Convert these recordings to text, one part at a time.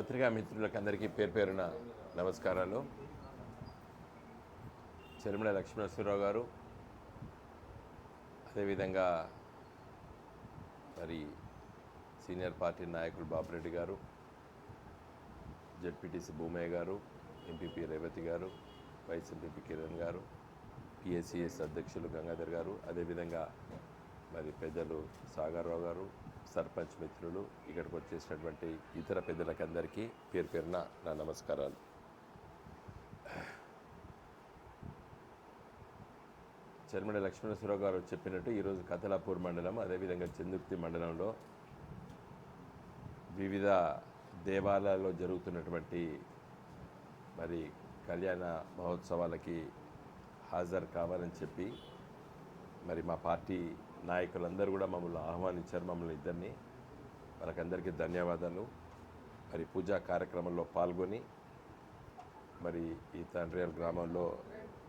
పత్రికా మిత్రులకు అందరికీ పేరు పేరున నమస్కారాలు. చెరుమల లక్ష్మణేశ్వరరావు గారు అదేవిధంగా మరి సీనియర్ పార్టీ నాయకులు బాపిరెడ్డి గారు జడ్పీటీసీ భూమయ్య గారు ఎంపీపీ రేవతి గారు వైస్ ఎంపీపీ కిరణ్ గారు పిఎస్సిఎస్ అధ్యక్షులు గంగాధర్ గారు అదేవిధంగా మరి పెద్దలు సాగర్రావు గారు సర్పంచ్ మిత్రులు ఇక్కడికి వచ్చేసినటువంటి ఇతర పెద్దలకందరికీ పేరు పేరున నా నమస్కారాలు. చర్మడ లక్ష్మణేశ్వరరావు గారు చెప్పినట్టు ఈరోజు కథలాపూర్ మండలం అదేవిధంగా చందుర్తి మండలంలో వివిధ దేవాలయాల్లో జరుగుతున్నటువంటి మరి కళ్యాణ మహోత్సవాలకి హాజరు కావాలని చెప్పి మరి మా పార్టీ నాయకులందరూ కూడా మమ్మల్ని ఆహ్వానించారు మమ్మల్ని ఇద్దరిని. వాళ్ళకందరికీ ధన్యవాదాలు. మరి పూజా కార్యక్రమంలో పాల్గొని మరి ఈ తండ్రియాల గ్రామంలో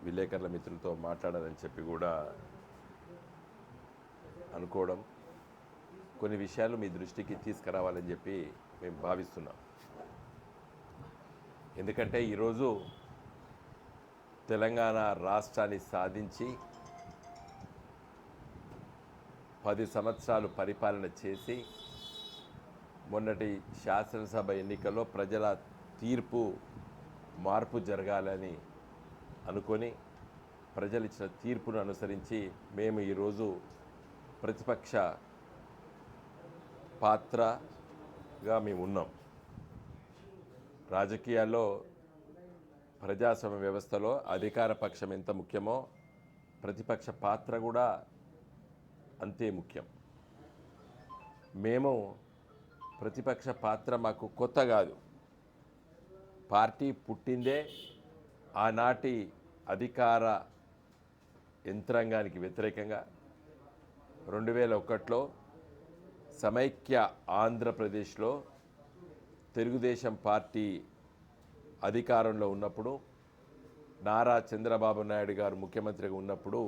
విలేకరుల మిత్రులతో మాట్లాడాలని చెప్పి కూడా అనుకోవడం కొన్ని విషయాలు మీ దృష్టికి తీసుకురావాలని చెప్పి మేము భావిస్తున్నాం. ఎందుకంటే ఈరోజు తెలంగాణ రాష్ట్రాన్ని సాధించి పది సంవత్సరాలు పరిపాలన చేసి మొన్నటి శాసనసభ ఎన్నికల్లో ప్రజల తీర్పు మార్పు జరగాలని అనుకొని ప్రజలు ఇచ్చిన తీర్పును అనుసరించి మేము ఈరోజు ప్రతిపక్ష పాత్రగా మేము ఉన్నాం. రాజకీయాల్లో ప్రజాస్వామ్య వ్యవస్థలో అధికార పక్షం ఎంత ముఖ్యమో ప్రతిపక్ష పాత్ర కూడా అంతే ముఖ్యం. మేము ప్రతిపక్ష పాత్ర మాకు కొత్త కాదు. పార్టీ పుట్టిందే ఆనాటి అధికార యంత్రాంగానికి వ్యతిరేకంగా. రెండు వేల ఒకటిలో సమైక్య ఆంధ్రప్రదేశ్లో తెలుగుదేశం పార్టీ అధికారంలో ఉన్నప్పుడు నారా చంద్రబాబు నాయుడు గారు ముఖ్యమంత్రిగా ఉన్నప్పుడు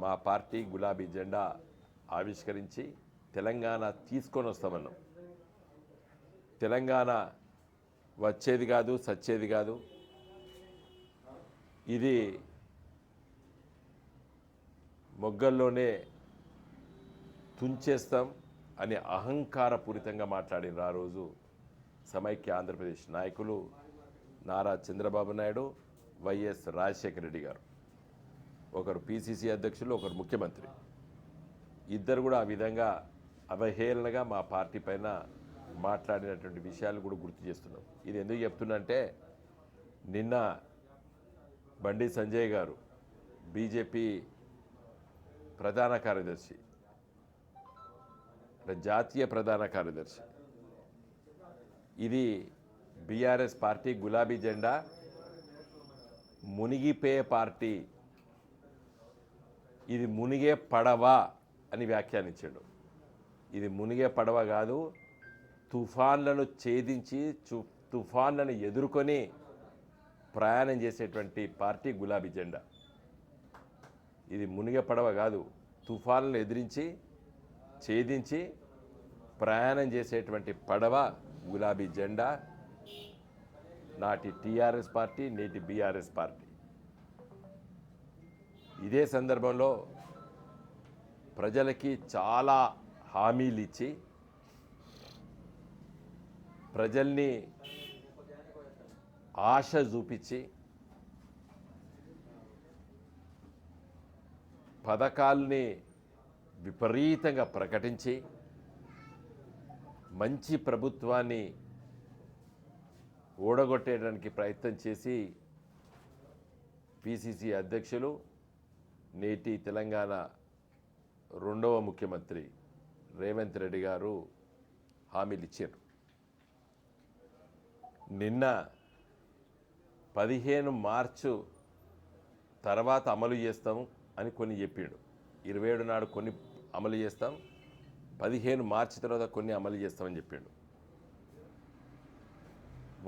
మా పార్టీ గులాబీ జెండా ఆవిష్కరించి తెలంగాణ తీసుకొని వస్తామన్నాం. తెలంగాణ వచ్చేది కాదు సచ్చేది కాదు. ఇది మొగ్గల్లోనే తుంచేస్తాం అని అహంకారపూరితంగా మాట్లాడిన ఆ రోజు సమైక్య ఆంధ్రప్రదేశ్ నాయకులు నారా చంద్రబాబు నాయుడు వైఎస్ రాజశేఖర రెడ్డి గారు. ఒకరు పిసిసి అధ్యక్షులు ఒకరు ముఖ్యమంత్రి. ఇద్దరు కూడా ఆ విధంగా అవహేళనగా మా పార్టీ పైన మాట్లాడినటువంటి విషయాలు కూడా గుర్తు చేస్తున్నాం. ఇది ఎందుకు చెప్తున్నంటే నిన్న బండి సంజయ్ గారు బీజేపీ ప్రధాన కార్యదర్శి అంటే జాతీయ ప్రధాన కార్యదర్శి. ఇది బీఆర్ఎస్ పార్టీ గులాబీ జెండా మునిగిపోయే పార్టీ ఇది మునిగే పడవ అని వ్యాఖ్యానించాడు. ఇది మునిగే పడవ కాదు తుఫాన్లను ఛేదించి చు తుఫాన్లను ఎదుర్కొని ప్రయాణం చేసేటువంటి పార్టీ గులాబీ జెండా. ఇది మునిగే పడవ కాదు తుఫాన్లను ఎదిరించి ఛేదించి ప్రయాణం చేసేటువంటి పడవ గులాబీ జెండా. నాటి టీఆర్ఎస్ పార్టీ నేటి బీఆర్ఎస్ పార్టీ. ఇదే సందర్భంలో ప్రజలకి చాలా హామీలు ఇచ్చి ప్రజల్ని ఆశ చూపించి పథకాల్ని విపరీతంగా ప్రకటించి మంచి ప్రభుత్వాన్ని ఓడగొట్టేయడానికి ప్రయత్నం చేసి పిసిసి అధ్యక్షులు నేటి తెలంగాణ రెండవ ముఖ్యమంత్రి రేవంత్ రెడ్డి గారు హామీలు ఇచ్చారు. నిన్న పదిహేను మార్చు తర్వాత అమలు చేస్తాం అని కొన్ని చెప్పిండు. ఇరవై ఏడు నాడు కొన్ని అమలు చేస్తాం పదిహేను మార్చి తర్వాత కొన్ని అమలు చేస్తామని చెప్పిండు.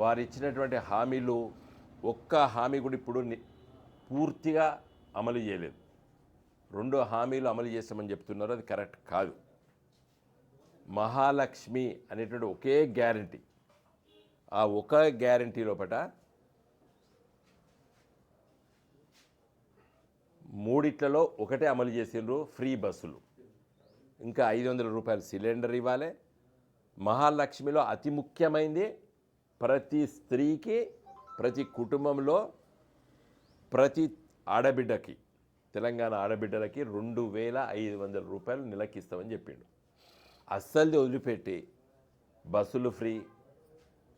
వారు ఇచ్చినటువంటి హామీలు ఒక్క హామీ కూడా ఇప్పుడు పూర్తిగా అమలు చేయలేదు. రెండు హామీలు అమలు చేస్తామని చెప్తున్నారు. అది కరెక్ట్ కాదు. మహాలక్ష్మి అనేటువంటి ఒకే గ్యారంటీ. ఆ ఒక గ్యారంటీ లోపట మూడిట్లలో ఒకటే అమలు చేసిండ్రు ఫ్రీ బస్సులు. ఇంకా ఐదు వందల రూపాయల సిలిండర్ ఇవ్వాలి. మహాలక్ష్మిలో అతి ముఖ్యమైనది ప్రతి స్త్రీకి ప్రతి కుటుంబంలో ప్రతి ఆడబిడ్డకి. తెలంగాణ ఆడబిడ్డలకి రెండు వేల ఐదు వందల రూపాయలు నెలకి ఇస్తామని చెప్పిండు. అస్సలు వదిలిపెట్టి బస్సులు ఫ్రీ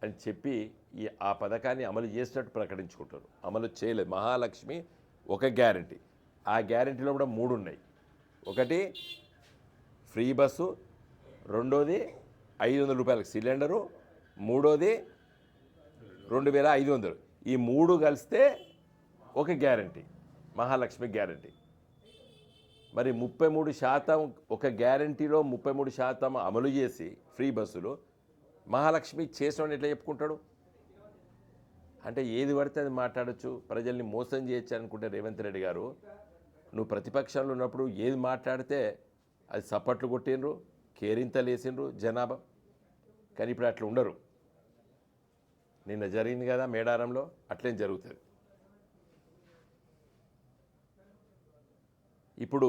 అని చెప్పి ఈ ఆ పథకాన్ని అమలు చేసినట్టు ప్రకటించుకుంటారు అమలు చేయలేదు. మహాలక్ష్మి ఒక గ్యారంటీ. ఆ గ్యారంటీలో కూడా మూడు ఉన్నాయి. ఒకటి ఫ్రీ బస్సు రెండోది ఐదు వందల రూపాయలకు సిలిండరు మూడోది రెండు వేల ఐదు వందలు. ఈ మూడు కలిస్తే ఒక గ్యారంటీ. మహాలక్ష్మి గ్యారంటీ. మరి ముప్పై మూడు శాతం ఒక గ్యారంటీలో ముప్పై మూడు శాతం అమలు చేసి ఫ్రీ బస్సులు మహాలక్ష్మి చేసిన ఎట్లా చెప్పుకుంటాడు? అంటే ఏది పడితే అది మాట్లాడచ్చు. ప్రజల్ని మోసం చేయొచ్చు అనుకుంటే రేవంత్ రెడ్డి గారు నువ్వు ప్రతిపక్షంలో ఉన్నప్పుడు ఏది మాట్లాడితే అది సప్పట్లు కొట్టిండ్రు కేరింతలు వేసిండ్రు జనాభా. కానీ ఇప్పుడు అట్లా ఉండరు. నిన్న జరిగింది కదా మేడారంలో అట్లేం జరుగుతుంది. ఇప్పుడు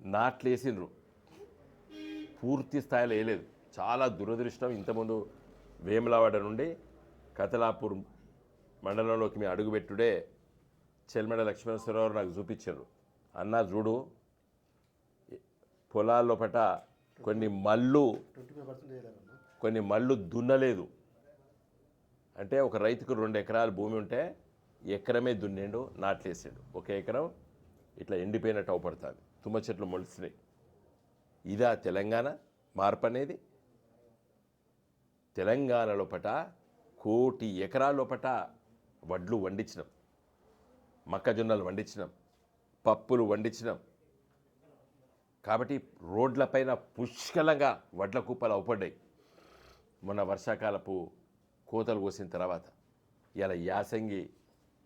నాట్లు వేసిండ్రు పూర్తి స్థాయిలో వేయలేదు. చాలా దురదృష్టం. ఇంతకుముందు వేములవాడ నుండి కతలాపూర్ మండలంలోకి మేము అడుగుపెట్టుడే చెల్మెడ లక్ష్మణేశ్వరరావు నాకు చూపించారు. అన్న చూడు పొలాల్లో పట కొన్ని మళ్ళు కొన్ని మళ్ళు దున్నలేదు. అంటే ఒక రైతుకు రెండు ఎకరాల భూమి ఉంటే ఎకరమే దున్నిండు నాట్లేసాడు. ఒక ఎకరం ఇట్లా ఎండిపోయినట్టు అవపడుతుంది తుమ్మ చెట్లు మొలిసినాయి ఇదా తెలంగాణ మార్పు అనేది? తెలంగాణ లోపట కోటి ఎకరాల లోపట వడ్లు వండించినాం మొక్కజొన్నలు వండించినాం పప్పులు వండించినాం కాబట్టి రోడ్లపైన పుష్కలంగా వడ్ల కుప్పలు అవపడ్డాయి. మొన్న వర్షాకాలపు కోతలు కోసిన తర్వాత ఇలా యాసంగి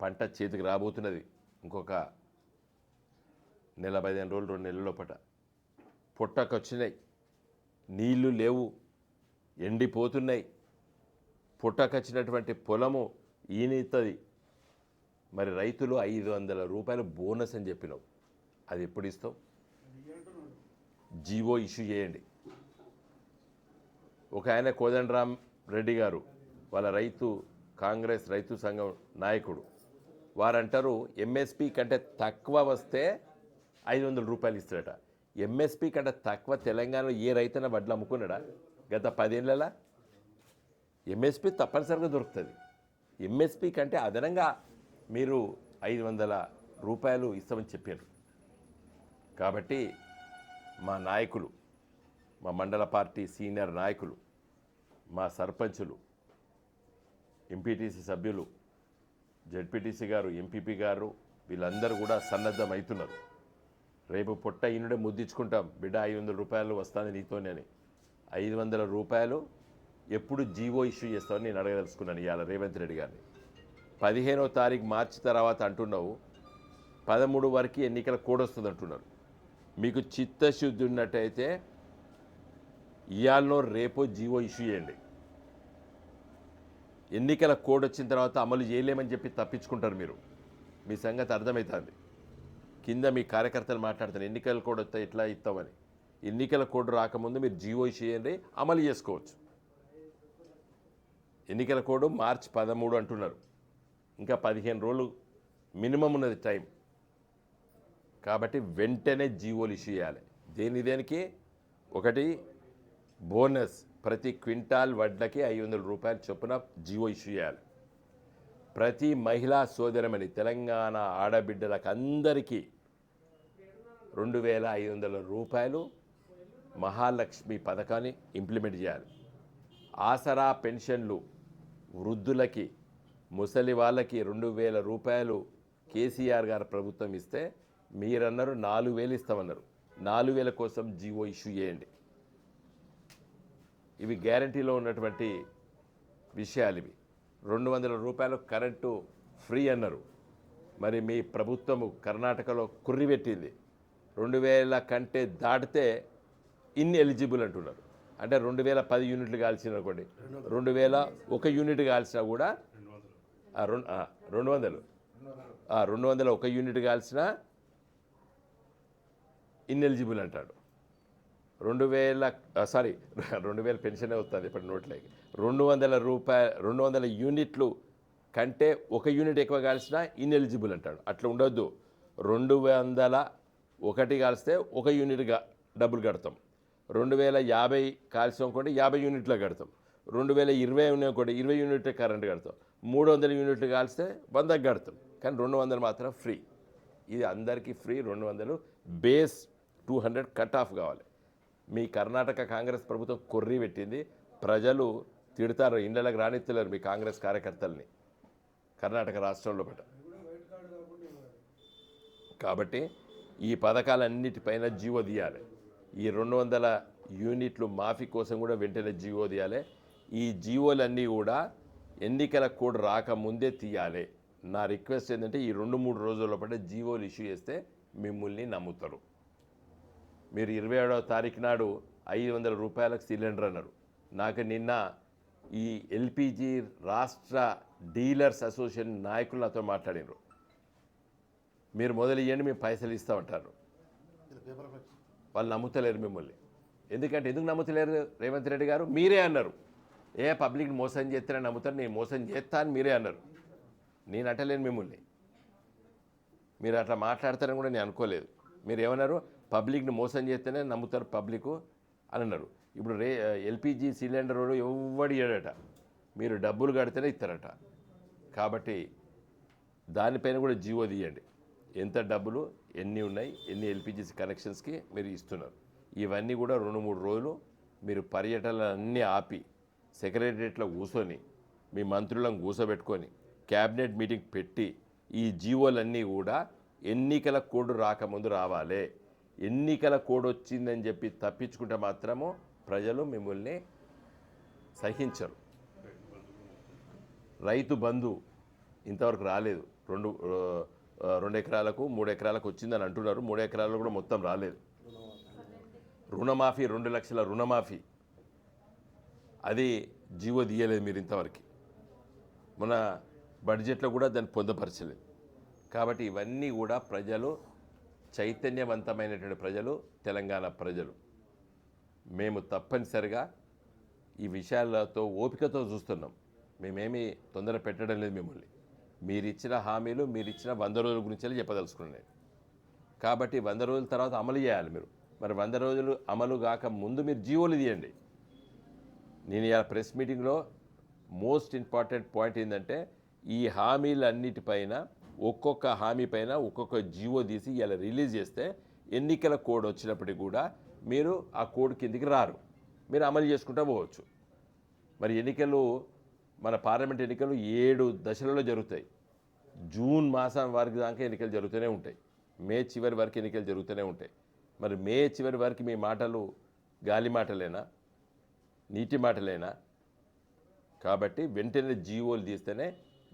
పంట చేతికి రాబోతున్నది. ఇంకొక నెల పదిహేను రోజులు రెండు నెలల లోపట. పుట్టకొచ్చినాయి నీళ్ళు లేవు. ఎండిపోతున్నాయి. పుట్టకొచ్చినటువంటి పొలము ఈనిస్తుంది మరి రైతులు ఐదు వందల రూపాయలు బోనస్ అని చెప్పినావు. అది ఎప్పుడు ఇస్తావు? జీవో ఇష్యూ చేయండి. ఒక ఆయన కోదండరామ్ రెడ్డి గారు వాళ్ళ రైతు కాంగ్రెస్ రైతు సంఘం నాయకుడు. వారంటారు ఎంఎస్పి కంటే తక్కువ వస్తే ఐదు వందల రూపాయలు ఇస్తాడట. ఎంఎస్పి కంటే తక్కువ తెలంగాణలో ఏ రైతైనా వడ్లు అమ్ముకున్నాడా? గత పదేళ్ళలా ఎంఎస్పి తప్పనిసరిగా దొరుకుతుంది. ఎంఎస్పి కంటే అదనంగా మీరు ఐదు వందల రూపాయలు ఇస్తామని చెప్పారు. కాబట్టి మా నాయకులు మా మండల పార్టీ సీనియర్ నాయకులు మా సర్పంచులు ఎంపీటీసీ సభ్యులు జడ్పీటీసీ గారు ఎంపీపీ గారు వీళ్ళందరూ కూడా సన్నద్ధం అవుతున్నారు రేపు పొట్ట ఈనుడే ముద్దించుకుంటాం. బిడ్డ ఐదు వందల రూపాయలు వస్తుంది నీతోనే అని. ఐదు వందల రూపాయలు ఎప్పుడు జీవో ఇష్యూ చేస్తామని నేను అడగదలుచుకున్నాను ఇవాళ రేవంత్ రెడ్డి గారిని. పదిహేనో తారీఖు మార్చి తర్వాత అంటున్నావు. పదమూడు వరకు ఎన్నికల కోడ్ వస్తుంది అంటున్నారు. మీకు చిత్తశుద్ధి ఉన్నట్టయితే ఇవాళ రేపో జీవో ఇష్యూ చేయండి. ఎన్నికల కోడ్ వచ్చిన తర్వాత అమలు చేయలేమని చెప్పి తప్పించుకుంటారు మీరు. మీ సంగతి అర్థమవుతుంది కింద మీ కార్యకర్తలు మాట్లాడుతారు ఎన్నికల కోడ్ వస్తే ఎట్లా ఇస్తామని. ఎన్నికల కోడ్ రాకముందు మీరు జీవో ఇష్యూ చేయండి అమలు చేసుకోవచ్చు. ఎన్నికల కోడ్ మార్చి పదమూడు అంటున్నారు. ఇంకా పదిహేను రోజులు మినిమం ఉన్నది టైం. కాబట్టి వెంటనే జీవోలు ఇష్యూ చేయాలి. దేని దేనికి? ఒకటి బోనస్. ప్రతి క్వింటాల్ వడ్లకి ఐదు వందల రూపాయలు చొప్పున జియో ఇష్యూ చేయాలి. ప్రతి మహిళా సోదరమని తెలంగాణ ఆడబిడ్డలకు అందరికీ రెండు వేల ఐదు వందల రూపాయలు మహాలక్ష్మి పథకాన్ని ఇంప్లిమెంట్ చేయాలి. ఆసరా పెన్షన్లు వృద్ధులకి ముసలి వాళ్ళకి రెండు వేల రూపాయలు కేసీఆర్ గారు ప్రభుత్వం ఇస్తే మీరన్నారు నాలుగు వేలు ఇస్తామన్నారు. నాలుగు వేల కోసం జీవో ఇష్యూ చేయండి. ఇవి గ్యారంటీలో ఉన్నటువంటి విషయాలు ఇవి. రెండు వందల రూపాయలు కరెంటు ఫ్రీ అన్నారు. మరి మీ ప్రభుత్వము కర్ణాటకలో కుర్రి పెట్టింది. రెండు వేల కంటే దాటితే ఇన్ ఎలిజిబుల్ అంటున్నారు. అంటే రెండు వేల పది యూనిట్లు కాల్చిన అనుకోండి. రెండు వేల ఒక యూనిట్ కాల్సినా కూడా రెండు రెండు వందలు. రెండు వందల ఒక యూనిట్ కాల్చిన ఇన్ఎలిజిబుల్ అంటాడు. రెండు వేల సారీ రెండు వేల పెన్షనే వస్తుంది ఇప్పటి నోట్లోకి. రెండు వందల రూపాయ రెండు వందల యూనిట్లు కంటే ఒక యూనిట్ ఎక్కువ కాల్చినా ఇన్ఎలిజిబుల్ అంటాడు. అట్లా ఉండొద్దు. రెండు వందల ఒకటి కాల్స్తే ఒక యూనిట్గా డబ్బులు కడతాం. రెండు వేల యాభై కాల్చినాం అనుకోండి యాభై యూనిట్లో కడతాం. రెండు వేల ఇరవై ఉన్నాయి అనుకోండి ఇరవై యూనిట్ కరెంట్ కడతాం. మూడు వందల యూనిట్లు కాల్స్తే వందకు కడతాం. కానీ రెండు వందలు మాత్రం ఫ్రీ. ఇది అందరికీ ఫ్రీ. రెండు వందలు base two hundred cut off కావాలి. మీ కర్ణాటక కాంగ్రెస్ ప్రభుత్వం కొర్రీ పెట్టింది. ప్రజలు తిడతారు ఇండ్లకు రానిత్తలేరు మీ కాంగ్రెస్ కార్యకర్తల్ని. కర్ణాటక రాష్ట్రంలో పట కాబట్టి ఈ పథకాలన్నిటిపైన జీవో తీయాలి. ఈ రెండు వందల యూనిట్లు మాఫీ కోసం కూడా వెంటనే జీవో తీయాలి. ఈ జీవోలన్నీ కూడా ఎన్నికల కోడ్ రాకముందే తీయాలి. నా రిక్వెస్ట్ ఏంటంటే ఈ రెండు మూడు రోజుల పాటు జీవోలు ఇష్యూ చేస్తే మిమ్మల్ని నమ్ముతారు. మీరు ఇరవై ఏడవ తారీఖు నాడు ఐదు వందల రూపాయలకు సిలిండర్ అన్నారు. నాకు నిన్న ఈ ఎల్పిజి రాష్ట్ర డీలర్స్ అసోసియేషన్ నాయకులు నాతో మాట్లాడినారు మీరు మొదలు ఇవ్వండి మేము పైసలు ఇస్తామంటారు. వాళ్ళు నమ్ముతలేరు మిమ్మల్ని. ఎందుకంటే ఎందుకు నమ్ముతలేరు రేవంత్ రెడ్డి గారు? మీరే అన్నారు. ఏ పబ్లిక్ని మోసం చేస్తారని నమ్ముతారు నేను మోసం చేస్తా అని మీరే అన్నారు. నేను అంటలేను మిమ్మల్ని. మీరు అట్లా మాట్లాడతారని కూడా నేను అనుకోలేదు. మీరు ఏమన్నారు? పబ్లిక్ని మోసం చేస్తేనే నమ్ముతారు పబ్లిక్ అని అన్నారు. ఇప్పుడు రే ఎల్పిజి సిలిండర్ ఎవడు ఇయ్యడట? మీరు డబ్బులు కడితేనే ఇస్తారట. కాబట్టి దానిపైన కూడా జీవో తీయండి. ఎంత డబ్బులు ఎన్ని ఉన్నాయి ఎన్ని ఎల్పిజి కనెక్షన్స్కి మీరు ఇస్తున్నారు. ఇవన్నీ కూడా రెండు మూడు రోజులు మీరు పర్యటనలన్నీ ఆపి సెక్రటరియట్లో కూర్చొని మీ మంత్రులను కూర్చోబెట్టుకొని క్యాబినెట్ మీటింగ్ పెట్టి ఈ జీవోలన్నీ కూడా ఎన్నికల కోడ్ రాకముందు రావాలి. ఎన్నికల కోడ్ వచ్చిందని చెప్పి తప్పించుకుంటే మాత్రము ప్రజలు మిమ్మల్ని సహించరు. రైతు బంధు ఇంతవరకు రాలేదు. రెండు రెండు ఎకరాలకు మూడు ఎకరాలకు వచ్చిందని అంటున్నారు. మూడు ఎకరాలకు కూడా మొత్తం రాలేదు. రుణమాఫీ రెండు లక్షల రుణమాఫీ. అది జీవో తీయలేదు మీరు ఇంతవరకు. మన బడ్జెట్లో కూడా దాన్ని పొందపరచలేదు. కాబట్టి ఇవన్నీ కూడా ప్రజలు చైతన్యవంతమైనటువంటి ప్రజలు తెలంగాణ ప్రజలు. మేము తప్పనిసరిగా ఈ విషయాలతో ఓపికతో చూస్తున్నాం. మేమేమి తొందర పెట్టడం లేదు మిమ్మల్ని. మీరిచ్చిన హామీలు మీరిచ్చిన వంద రోజుల గురించి చెప్పదలుచుకున్నాను కాబట్టి వంద రోజుల తర్వాత అమలు చేయాలి మీరు. మరి వంద రోజులు అమలు కాక ముందు మీరు జీవోలు తీయండి. నేను ఇలా ప్రెస్ మీటింగ్లో మోస్ట్ ఇంపార్టెంట్ పాయింట్ ఏంటంటే ఈ హామీలన్నిటిపైన ఒక్కొక్క హామీ పైన ఒక్కొక్క జీవో తీసి ఇలా రిలీజ్ చేస్తే ఎన్నికల కోడ్ వచ్చినప్పటికి కూడా మీరు ఆ కోడ్ కిందికి రారు. మీరు అమలు చేసుకుంటూ పోవచ్చు. మరి ఎన్నికలు మన పార్లమెంట్ ఎన్నికలు ఏడు దశలలో జరుగుతాయి. జూన్ మాసం వరకు దాకా ఎన్నికలు జరుగుతూనే ఉంటాయి. మే చివరి వరకు ఎన్నికలు జరుగుతూనే ఉంటాయి. మరి మే చివరి వరకు మీ మాటలు గాలి మాటలేనా? నీటి మాటలేనా? కాబట్టి వెంటనే జీవోలు తీస్తేనే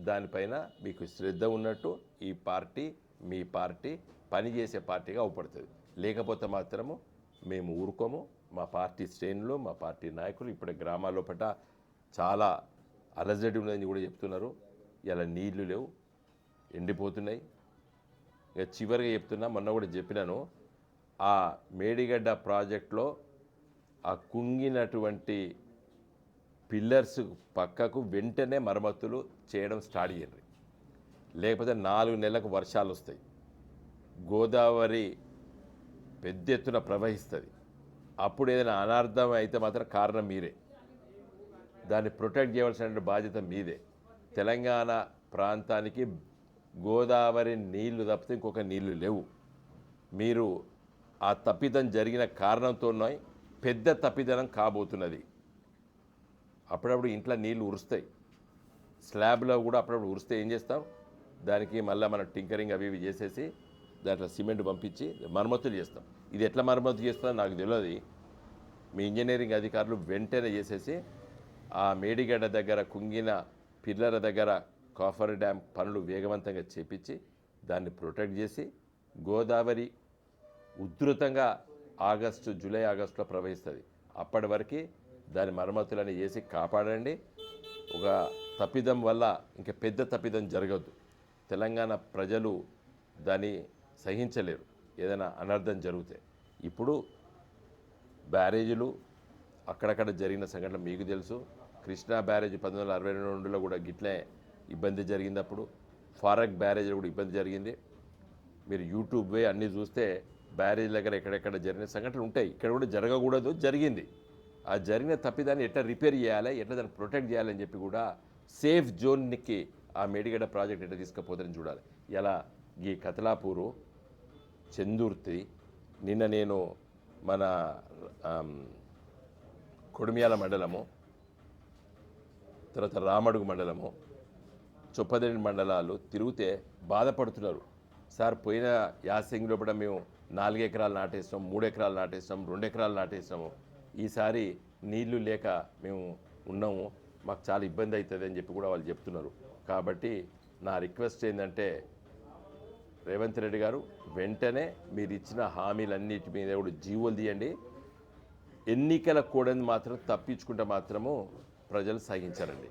దానిపైన మీకు శ్రద్ధ ఉన్నట్టు ఈ పార్టీ మీ పార్టీ పనిచేసే పార్టీగా అవపడుతుంది. లేకపోతే మాత్రము మేము ఊరుకోము. మా పార్టీ శ్రేణులు మా పార్టీ నాయకులు ఇప్పుడు గ్రామాల్లో పట చాలా అలజడి ఉందని కూడా చెప్తున్నారు. ఇలా నీళ్ళు లేవు ఎండిపోతున్నాయి. ఇక చివరిగా చెప్తున్నా మొన్న కూడా చెప్పినాను ఆ మేడిగడ్డ ప్రాజెక్ట్లో ఆ కుంగినటువంటి పిల్లర్స్ పక్కకు వెంటనే మరమ్మతులు చేయడం స్టార్ట్ చేయండి. లేకపోతే నాలుగు నెలలకు వర్షాలు వస్తాయి. గోదావరి పెద్ద ఎత్తున ప్రవహిస్తుంది. అప్పుడు ఏదైనా అనార్థం అయితే మాత్రం కారణం మీరే. దాన్ని ప్రొటెక్ట్ చేయవలసిన బాధ్యత మీదే. తెలంగాణ ప్రాంతానికి గోదావరి నీళ్ళు తప్పితే ఇంకొక నీళ్ళు లేవు. మీరు ఆ తప్పిదం జరిగిన కారణంతోనే పెద్ద తప్పిదనం కాబోతున్నది. అప్పుడప్పుడు ఇంట్లో నీళ్ళు ఉరుస్తాయి. స్లాబ్లో కూడా అప్పుడప్పుడు ఉరిస్తే ఏం చేస్తాం? దానికి మళ్ళీ మనం టింకరింగ్ అవి ఇవి చేసేసి దాంట్లో సిమెంట్ పంపించి మరమ్మతులు చేస్తాం. ఇది ఎట్లా మరమ్మతు చేస్తుందో నాకు తెలియదు మీ ఇంజనీరింగ్ అధికారులు వెంటనే చేసేసి ఆ మేడిగడ్డ దగ్గర కుంగిన పిల్లల దగ్గర కాఫర్ డ్యామ్ పనులు వేగవంతంగా చేపించి దాన్ని ప్రొటెక్ట్ చేసి గోదావరి ఉధృతంగా ఆగస్టు జూలై ఆగస్టులో ప్రవహిస్తుంది. అప్పటి వరకు దాని మరమ్మతులని చేసి కాపాడండి. ఒక తప్పిదం వల్ల ఇంకా పెద్ద తప్పిదం జరగద్దు తెలంగాణ ప్రజలు దాన్ని సహించలేరు. ఏదైనా అనర్థం జరిగితే. ఇప్పుడు బ్యారేజీలు అక్కడక్కడ జరిగిన సంఘటన మీకు తెలుసు. కృష్ణా బ్యారేజ్ పంతొమ్మిది వందల అరవై రెండులో కూడా గిట్లే ఇబ్బంది జరిగింది అప్పుడు ఫారక్ బ్యారేజ్లో కూడా ఇబ్బంది జరిగింది. మీరు యూట్యూబే అన్నీ చూస్తే బ్యారేజ్ దగ్గర ఎక్కడెక్కడ జరిగిన సంఘటనలు ఉంటాయి. ఇక్కడ కూడా జరగకూడదు జరిగింది. ఆ జరిగిన తప్పిదాన్ని ఎట్లా రిపేర్ చేయాలి ఎట్లా దాన్ని ప్రొటెక్ట్ చేయాలని చెప్పి కూడా సేఫ్ జోన్కి ఆ మేడిగడ్డ ప్రాజెక్ట్ ఎట్లా తీసుకుపోతుందని చూడాలి. ఇలా ఈ కతలాపూరు చందుర్తి నిన్న నేను మన కొడుమియాల మండలము తర్వాత రామడుగు మండలము చొప్పదేని మండలాలు తిరిగితే బాధపడుతున్నారు. సార్ పోయిన యాసంగిలో కూడా మేము నాలుగు ఎకరాలు నాటేస్తాం మూడు ఎకరాలు నాటేస్తాం రెండు ఎకరాలు నాటేస్తాము ఈసారి నీళ్ళు లేక మేము ఉన్నాము. మాకు చాలా ఇబ్బంది అవుతుంది అని చెప్పి కూడా వాళ్ళు చెప్తున్నారు. కాబట్టి నా రిక్వెస్ట్ ఏంటంటే రేవంత్ రెడ్డి గారు వెంటనే మీరు ఇచ్చిన హామీలన్నిటి మీద కూడా జీవోలు తీయండి. ఎన్నికల కూడని మాత్రం తప్పించుకుంటే మాత్రము ప్రజలు సాగించారండి